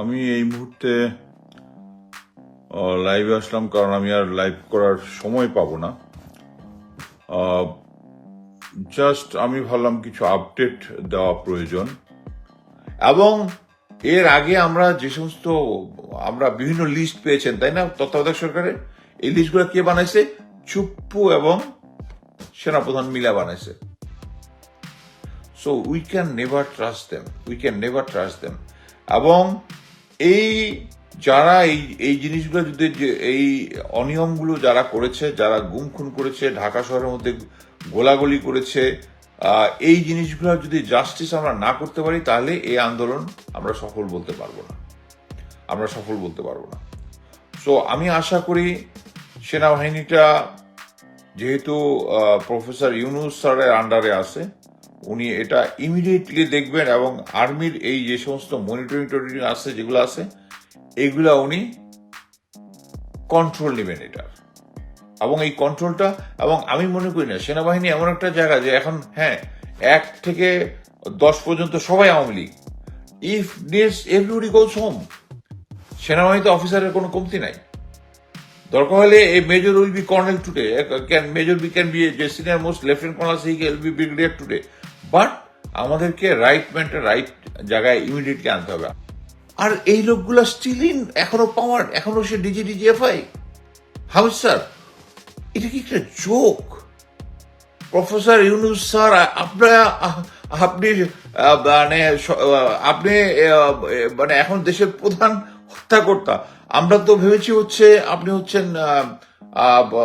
আমি এই মুহূর্তে লাইভে আসলাম কারণ আমি আর লাইভ করার সময় পাবো না। জাস্ট আমি ভাবলাম কিছু আপডেট দেওয়া প্রয়োজন। এবং এর আগে আমরা যে সমস্ত, আমরা বিভিন্ন লিস্ট পেয়েছেন, তাই না, তত্ত্বাবধায়ক সরকারের এই লিস্টগুলো কে বানাইছে? চুপ্পু এবং সেনাপ্রধান মিলা বানাইছে। So we can never trust them we can never trust them এবং এই যারা এই এই জিনিসগুলো যদি এই অনিয়মগুলো যারা করেছে, যারা গুম খুন করেছে, ঢাকা শহরের মধ্যে গোলাগুলি করেছে এই জিনিসগুলো যদি জাস্টিস আমরা না করতে পারি, তাহলে এই আন্দোলন আমরা সফল বলতে পারব না। আমরা সফল বলতে পারব না। সো আমি আশা করি সেনাবাহিনীটা যেহেতু প্রফেসর ইউনুস স্যারের আন্ডারে আছে উনি এটা ইমিডিয়েটলি দেখবেন এবং আর্মির এই যে সমস্ত মনিটরিং টনিটরিং আছে যেগুলো আছে এগুলা উনি কন্ট্রোল নেবেন এটার এবং এই কন্ট্রোলটা এবং আমি মনে করি না, সেনাবাহিনী এমন একটা জায়গা যে এখন হ্যাঁ এক থেকে দশ পর্যন্ত সবাই Awami League. If needs everybody goes home সেনাবাহিনীতে অফিসারের কোনো কমতি নাই। দরকার হলে এই major will be colonel today can major be can be যে senior most lieutenant colonel she will be brigadier today but আমাদেরকে রাইট ম্যানটা রাইট জায়গায় ইমিডিয়েটলি আনতে হবে। আর এই লোকগুলো স্টিল ইন এখনও পাওয়ার এখনও সে ডিজি ডিজিএফআই হাউস স্যার এটা কি একটা জোক প্রফেসর ইউনুস স্যার আপনারা আপনি মানে আপনি মানে এখন দেশের প্রধান হত্যাকর্তা। আমরা তো ভেবেছি হচ্ছে, আপনি হচ্ছেন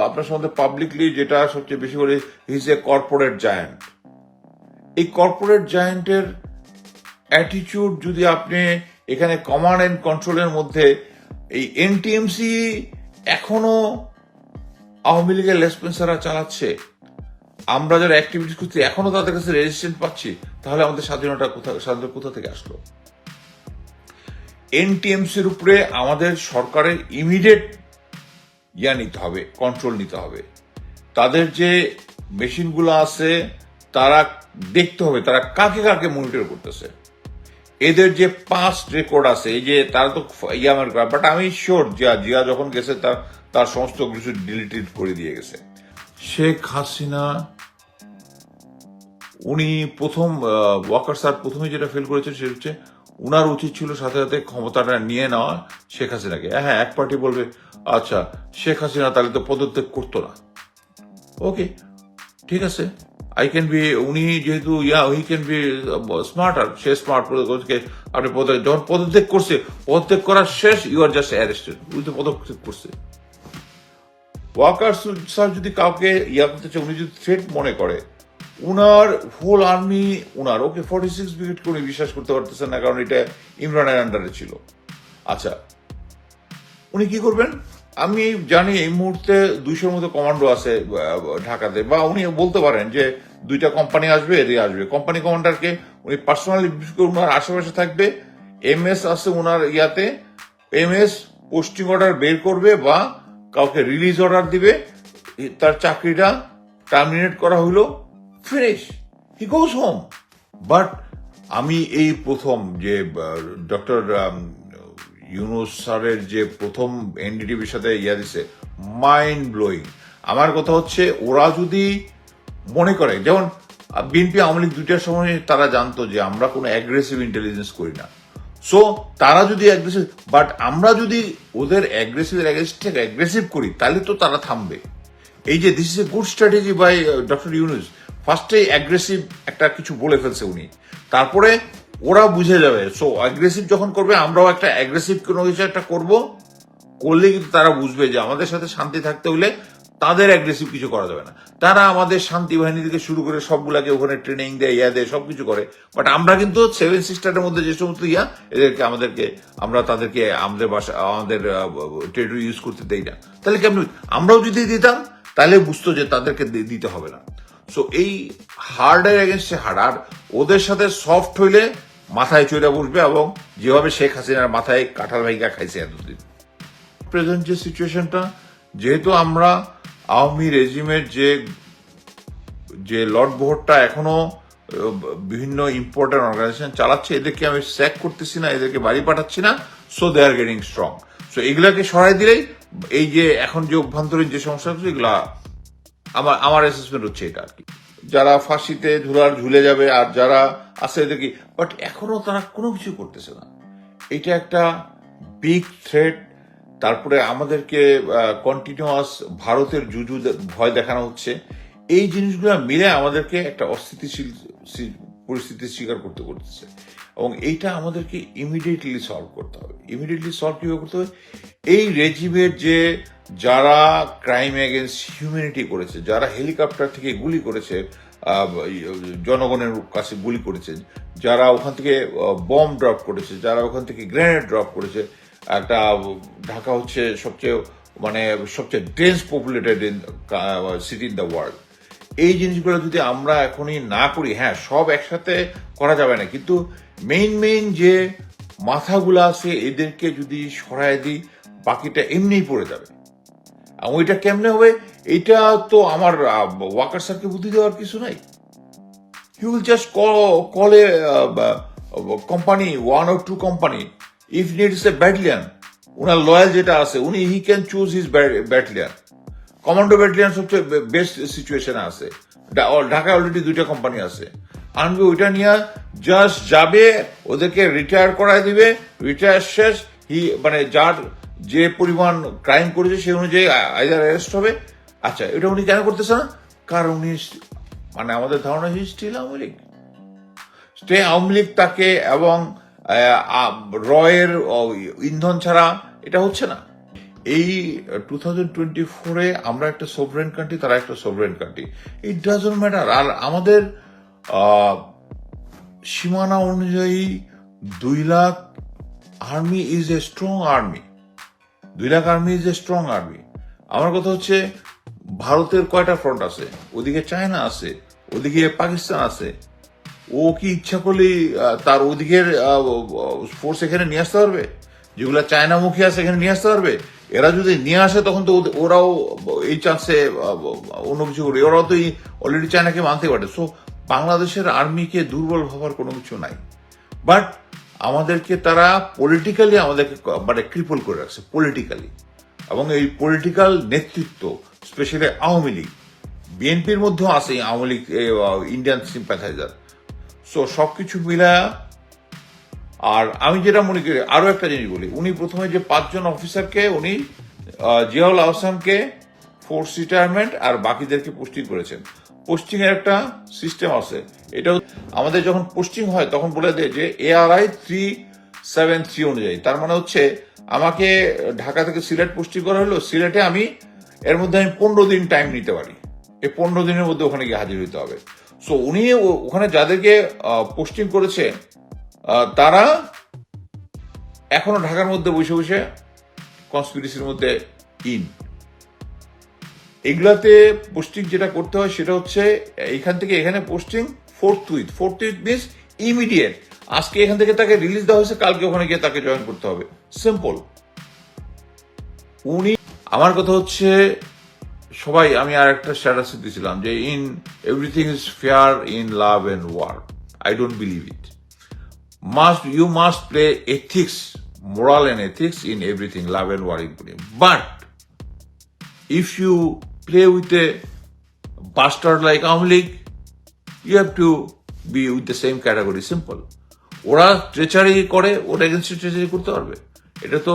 আপনার সম্বন্ধে পাবলিকলি যেটা সবচেয়ে বেশি করে হিজ এ কর্পোরেট জায়ান্ট এই কর্পোরেট জায়ান্টের অ্যাটিচিউড যদি আপনি এখানে কমান্ড অ্যান্ড কন্ট্রোলের মধ্যে, এই এনটিএমসি এখনও আওয়ামী লীগের লেসপেন্সাররা চালাচ্ছে। আমরা যারা অ্যাক্টিভিটিস করছি এখনও তাদের কাছে রেজিস্ট্রেন্ট পাচ্ছি। তাহলে আমাদের স্বাধীনতা কোথা স্বাধীনতা কোথা থেকে আসলো? এনটিএমসির উপরে আমাদের সরকারের ইমিডিয়েট ইয়া নিতে হবে কন্ট্রোল নিতে হবে। তাদের যে মেশিনগুলো আছে তারা দেখতে হবে, তারা কাকে কাকে মনিটর করতেছে। এদের যে পাস্ট রেকর্ড আছে, এই যে তারা তো ইয়ামের বাট আমি শিওর জিয়া জিয়া যখন গেছে, তার তার সমস্ত কিছু ডিলিটেড করে দিয়ে গেছে। শেখ হাসিনা, উনি প্রথম ওয়াকার স্যার প্রথমে যেটা ফেল করেছেন সেটা হচ্ছে, উনার উচিত ছিল সাথে সাথে ক্ষমতাটা নিয়ে নেওয়া শেখ হাসিনাকে। হ্যাঁ এক পার্টি বলবে আচ্ছা শেখ হাসিনা তাহলে তো পদত্যাগ করতো না। ওকে ঠিক আছে। আই ক্যান বি উনি যেহেতু yeah we can be smarter say smart আপনি পদত্যাগ, যখন পদত্যাগ করছে, পদত্যাগ করার শেষ ইউ আর জাস্ট অ্যারেস্টেড উনি তো পদত্যাগ করছে। ওয়াকার স্যার যদি কাউকে ইয়া করতে চায়, উনি যদি থ্রেট মনে করে, উনার হোল আর্মি উনার, ওকে ফর্টি সিক্স ব্রিগেডকে উনি বিশ্বাস করতে পারতেছেন না, কারণ এটা ইমরানের আন্ডারে ছিল। আচ্ছা উনি কি করবেন? আমি জানি এই মুহূর্তে দুইশোর মতো কমান্ডো আছে ঢাকাতে। বা উনি বলতে পারেন যে দুইটা কোম্পানি আসবে, এদিকে আসবে। কোম্পানি কমান্ডারকে উনি পার্সোনালি ওনার আশেপাশে থাকবে এম এস আছে ওনার ইয়াতে এম এস পোস্টিং অর্ডার বের করবে বা কাউকে রিলিজ অর্ডার দিবে তার চাকরিটা টার্মিনেট করা হলো finish he goes home but আমি এই প্রথম যে ডক্টর ইউনুস স্যারের যে প্রথম এনডিটিভির সাথে ইয়া দিছে মাইন্ড ব্লোয়িং আমার কথা হচ্ছে, ওরা যদি মনে করে, যেমন বিএনপি আওয়ামী লীগ দুইটার সময় তারা জানতো যে আমরা কোনো অ্যাগ্রেসিভ ইন্টেলিজেন্স করি না। সো তারা যদি অ্যাগ্রেসিভ বাট আমরা যদি ওদের অ্যাগ্রেসিভ অ্যাগ্রেসিভ করি, তাহলে তো তারা থামবে। এই যে this is a good strategy by doctor Yunus ফার্স্টে অ্যাগ্রেসিভ একটা কিছু বলে ফেলছে উনি। তারপরে ওরা বুঝে যাবে। সো অ্যাগ্রেসিভ যখন করবে, আমরাও একটা অ্যাগ্রেসিভ কোনো কিছু একটা করব। করলে কিন্তু তারা বুঝবে যে আমাদের সাথে শান্তি থাকতে হলে তাদের অ্যাগ্রেসিভ কিছু করা যাবে না। তারা আমাদের শান্তি বাহিনী থেকে শুরু করে সবগুলাকে ওখানে ট্রেনিং দেয়, ইয়া দেয়, সবকিছু করে। বাট আমরা কিন্তু সেভেন সিস্টারের মধ্যে যে সমস্ত ইয়া, এদেরকে আমাদেরকে, আমরা তাদেরকে আমাদের বাসা, আমাদের টেরিটরি ইউজ করতে দেই না। তাহলে কেমন? আমরাও যদি দিতাম, তাহলে বুঝতো যে তাদেরকে দিতে হবে না। সো এই হার্ডের এগেনস্টে হার্ড আর ওদের সাথে সফট হইলে মাথায় চড়ে বসবে এবং যেভাবে শেখ হাসিনার মাথায় কাঁঠাল ভাইগা খাইছে এতদিন। প্রেজেন্ট যে সিচুয়েশনটা যেহেতু আমরা আওয়ামী রেজিমের যে যে লর্ড ভোটটা এখনও বিভিন্ন ইম্পর্টেন্ট অর্গানাইজেশন চালাচ্ছে, এদেরকে আমি স্যাক করতেছি না, এদেরকে বাড়ি পাঠাচ্ছি না so they are getting strong so এগুলাকে সরাই দিলেই, এই যে এখন যে অভ্যন্তরীণ যে সমস্যা এগুলা আমার আমার অ্যাসেসমেন্ট হচ্ছে এটা আর কি। যারা ফাঁসিতে ঝুলার ঝুলে যাবে আর যারা আছে এদেরকে বাট এখনও তারা কোনো কিছু করতেছে না। এটা একটা বিগ থ্রেট তারপরে আমাদেরকে কন্টিনিউয়াস ভারতের জুজু ভয় দেখানো হচ্ছে। এই জিনিসগুলো মিলে আমাদেরকে একটা অস্থিতিশীল পরিস্থিতির স্বীকার করতে করতেছে। এবং এইটা আমাদেরকে ইমিডিয়েটলি সলভ করতে হবে। ইমিডিয়েটলি সলভ কীভাবে করতে হবে? এই রেজিমের যে যারা ক্রাইম এগেনস্ট হিউম্যানিটি করেছে, যারা হেলিকপ্টার থেকে গুলি করেছে জনগণের কাছে গুলি করেছে, যারা ওখান থেকে বম ড্রপ করেছে, যারা ওখান থেকে গ্রেনেড ড্রপ করেছে, একটা, ঢাকা হচ্ছে সবচেয়ে মানে সবচেয়ে dense populated city in the world এই জিনিসগুলো যদি আমরা এখনই না করি হ্যাঁ সব একসাথে করা যাবে না, কিন্তু মেইন মেইন যে মাথাগুলো আছে, এদেরকে যদি সরায় দিই, বাকিটা এমনিই পড়ে যাবে। ওইটা কেমনে হবে? এটা তো আমার ওয়াকার স্যারকে বুদ্ধি দেওয়ার কিছু নাই। He will just call uh, company one or two company if needs a battalion উনার লয়াল যেটা আছে উনি he can choose his battalion commando battalion সবচেয়ে বেস্ট সিচুয়েশনে আছে। ঢাকায় অলরেডি দুইটা কোম্পানি আছে। আনবে ওইটা নিয়ে জাস্ট যাবে ওদেরকে রিটায়ার করায় দিবে। রিটায়ার শেষ হি মানে যার যে পরিমাণ ক্রাইম করেছে সেই অনুযায়ী আইদার অ্যারেস্ট হবে। আচ্ছা এটা উনি কেন করতেছে না? কারণ উনি মানে আমাদের ধারণা he still Awami League. Stay Awami League তাকে এবং রয়ের ইন্ধন ছাড়া এটা হচ্ছে না। এই টু থাউজেন্ড টোয়েন্টি ফোরে আমরা একটা সোভরেন কান্ট্রি তারা একটা sovereign country it doesn't matter আর আমাদের সীমানা অনুযায়ী দুই lakh army is a strong army দুই lakh army is a strong army আমার কথা হচ্ছে ভারতের কয়টা ফ্রন্ট আছে? ওদিকে চায়না আছে ওদিকে পাকিস্তান আছে। ও কি ইচ্ছা করলেই আহ, তার ওদিকের ফোর্স এখানে নিয়ে আসতে পারবে? যেগুলো চায়নামুখী আছে এখানে নিয়ে আসতে পারবে? এরা যদি নিয়ে আসে তখন তো ওরাও এই চান্সে অন্য কিছু করবে। ওরাও তো অলরেডি চায়নাকে মানতে পারে সো বাংলাদেশের আর্মিকে দুর্বল ভাবার কোনো কিছু নাই। বাট আমাদেরকে তারা পলিটিক্যালি আমাদেরকে মানে ক্রিপল করে রাখছে পলিটিক্যালি এবং এই পলিটিক্যাল নেতৃত্ব স্পেশালি আওয়ামী লীগ, বিএনপির মধ্যেও আছে Awami League Indian sympathiser so সব কিছু মিলা আর আমি যেটা মনে করি আরও একটা জিনিস বলি। উনি প্রথমে যে পাঁচজন অফিসারকে, উনি জিয়াউল আহসানকে ফোর্স রিটায়ারমেন্ট আর বাকিদেরকে পোস্টিং করেছেন। পোস্টিং এর একটা সিস্টেম আছে। এটা আমাদের যখন পোস্টিং হয়, তখন বলে দেয় যে এআরআই থ্রি সেভেন থ্রি অনুযায়ী। তার মানে হচ্ছে আমাকে ঢাকা থেকে সিলেট পোস্টিং করা হলো, সিলেটে আমি এর মধ্যে আমি পনেরো দিন টাইম নিতে পারি। এই পনেরো দিনের মধ্যে ওখানে গিয়ে হাজির হতে হবে। সো উনি ওখানে যাদেরকে পোস্টিং করেছে তারা এখনও ঢাকার মধ্যে বসে বসে কনস্পিরেসির মধ্যে ইন এগুলাতে পোস্টিং যেটা করতে হয় সেটা হচ্ছে, এখান থেকে এখানে posting forthwith forthwith means immediate আজকে এখান থেকে তাকে রিলিজ দেওয়া হয়েছে, কালকে ওখানে গিয়ে তাকে জয়েন করতে হবে। সিম্পল উনি আমার কথা হচ্ছে, সবাই, আমি আর একটা স্ট্যাটাস দিয়েছিলাম যে in everything is fair in love and war I don't believe it must you must play ethics, moral and ethics in everything, love and war including but if you play with a bastard like Amlik, you have to be with the same category, simple. ওরা ট্রেচারি করে ওরা এগেন্সি ট্রেচারি করতে পারবে। এটা তো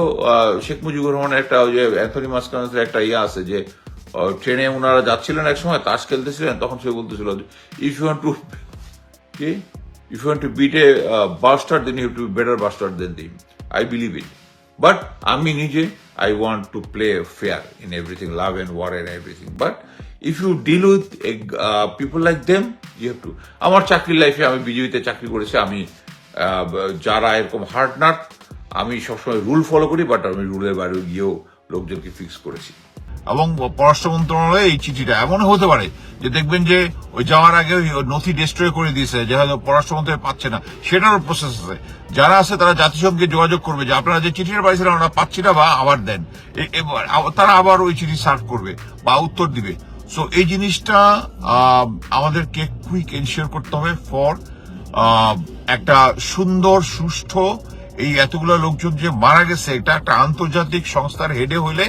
শেখ মুজিবুর রহমানের একটা ওই যে অ্যান্থনি মাসকানের একটা ইয়ে আছে যে ট্রেনে ওনারা যাচ্ছিলেন এক সময় তাস খেলতেছিলেন তখন সে বলতেছিল ইফ ইউ টু কি? If you to beat a buster then you to better buster then them I believe it but আমি নিজে to play fair in everything love and war and everything but if you deal with a, uh, people like them you have to আমার চাকরির লাইফে আমি বিজেপিতে চাকরি করেছি আমি যারা এরকম হার্ড নাট আমি সবসময় রুল ফলো করি বাট আমি রুলের বাইরে গিয়েও লোকজনকে ফিক্স করেছি এবং পররাষ্ট্র মন্ত্রণালয়ে এই চিঠিটা এমন হতে পারে যে দেখবেন যে ওই যাওয়ার আগে ওই নথি ডিস্ট্রয় করে দিয়েছে, যে হয়তো পররাষ্ট্র মন্ত্রী পাচ্ছে না। সেটারও প্রসেস আছে। যারা আছে তারা জাতিসংঘে যোগাযোগ করবে যে আপনারা যে চিঠিটা পাইছিলেন আমরা পাচ্ছি না বা আবার দেন। তারা আবার ওই চিঠি সার্ভ করবে বা উত্তর দিবে। সো এই জিনিসটা আমাদেরকে কুইক এনশিওর করতে হবে ফর একটা সুন্দর, সুষ্ঠু এই এতগুলো লোকজন যে মারা গেছে, এটা একটা আন্তর্জাতিক সংস্থার হেডে হইলে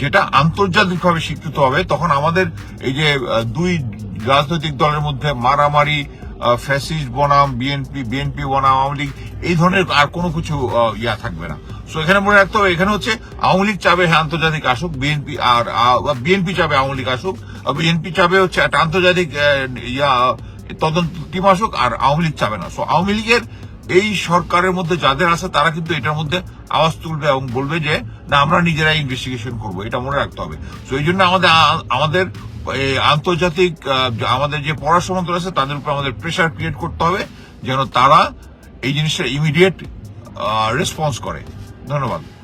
যেটা আন্তর্জাতিকভাবে স্বীকৃত হবে, তখন আমাদের এই যে দুই রাজনৈতিক দলের মধ্যে মারামারি ফ্যাসিস্ট বনাম, বিএনপি বিএনপি বনাম, আওয়ামী লীগ, এই ধরনের আর কোনো কিছু ইয়া থাকবে না। সো এখানে মনে রাখতে হবে, এখানে হচ্ছে আওয়ামী লীগ চাবে হ্যাঁ আন্তর্জাতিক আসুক, বিএনপি আর বিএনপি চাবে আওয়ামী লীগ আসুক বিএনপি চাবে হচ্ছে একটা আন্তর্জাতিক ইয়া, তদন্ত টিম আসুক আর আওয়ামী লীগ চাবে না। সো আওয়ামী লীগের এই সরকারের মধ্যে যাদের আছে, তারা কিন্তু এটার মধ্যে আওয়াজ তুলবে এবং বলবে যে, না, আমরা নিজেরাই ইনভেস্টিগেশন করব। এটা মনে রাখতে হবে। তো এই জন্য আমাদের আমাদের আন্তর্জাতিক আমাদের যে পররাষ্ট্র মন্ত্রণালয় আছে, তাদের উপর আমাদের প্রেশার ক্রিয়েট করতে হবে, যেন তারা এই জিনিসটা ইমিডিয়েট রেসপন্স করে। ধন্যবাদ।